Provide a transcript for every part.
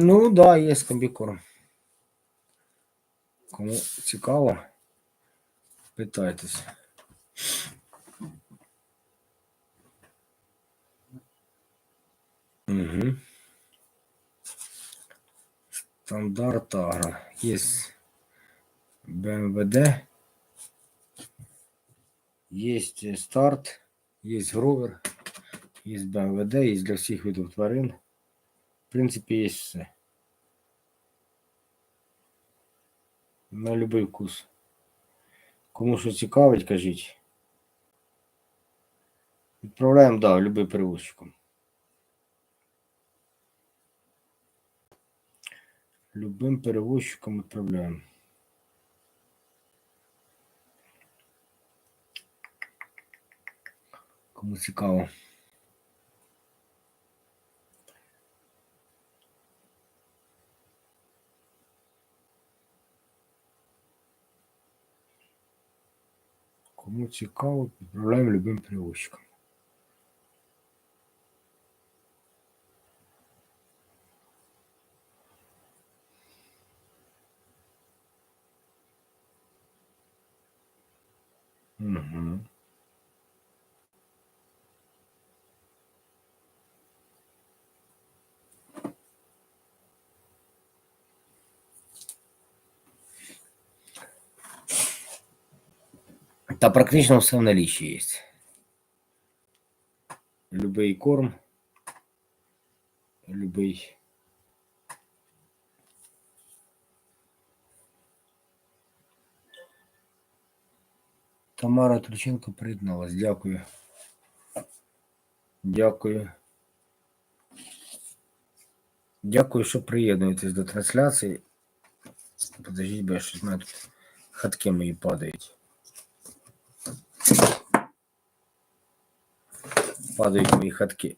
Ну, да, є комбікорм. Кому цікаво, питайтесь. Угу. Стандарт агро. Є БМВД. Є старт, є гровер, є БМВД, є для всіх видів тварин. В принципі, є все. На любий вкус. Кому що цікавить, кажіть. Відправляємо, да, любий перевозчиком. Любим перевозчиком відправляємо. Кому цікаво. Кому цікаво, відправляємо любим перевозчиком. Угу. Та практично все в наличии есть. Любий корм, любий. Тамара Трученко приєдналась. Дякую. Дякую. Дякую, що приєднуєтесь до трансляції. Подождіть, бо я щось в мене тут хатки мої падають. Падають мої хатки.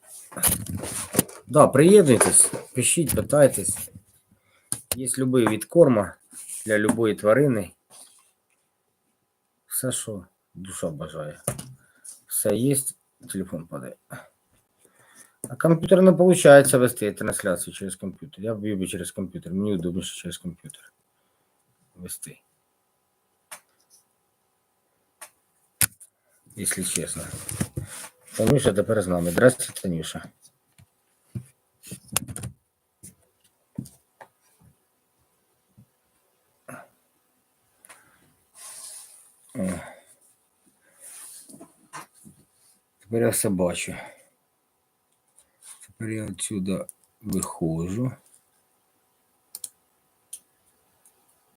Да, приєднуйтесь, пишіть, питайтесь. Є любий від корма для любої тварини. Все, що душа бажає. Все є, телефон падає. А комп'ютер не виходить вести трансляцію через комп'ютер. Я вб'ю би через комп'ютер. Мені удобніше через комп'ютер вести. Якщо чесно. Танюша тепер з нами. Здравствуйте, Танюша. Тепер я все бачу. Тепер я отсюда виходжу.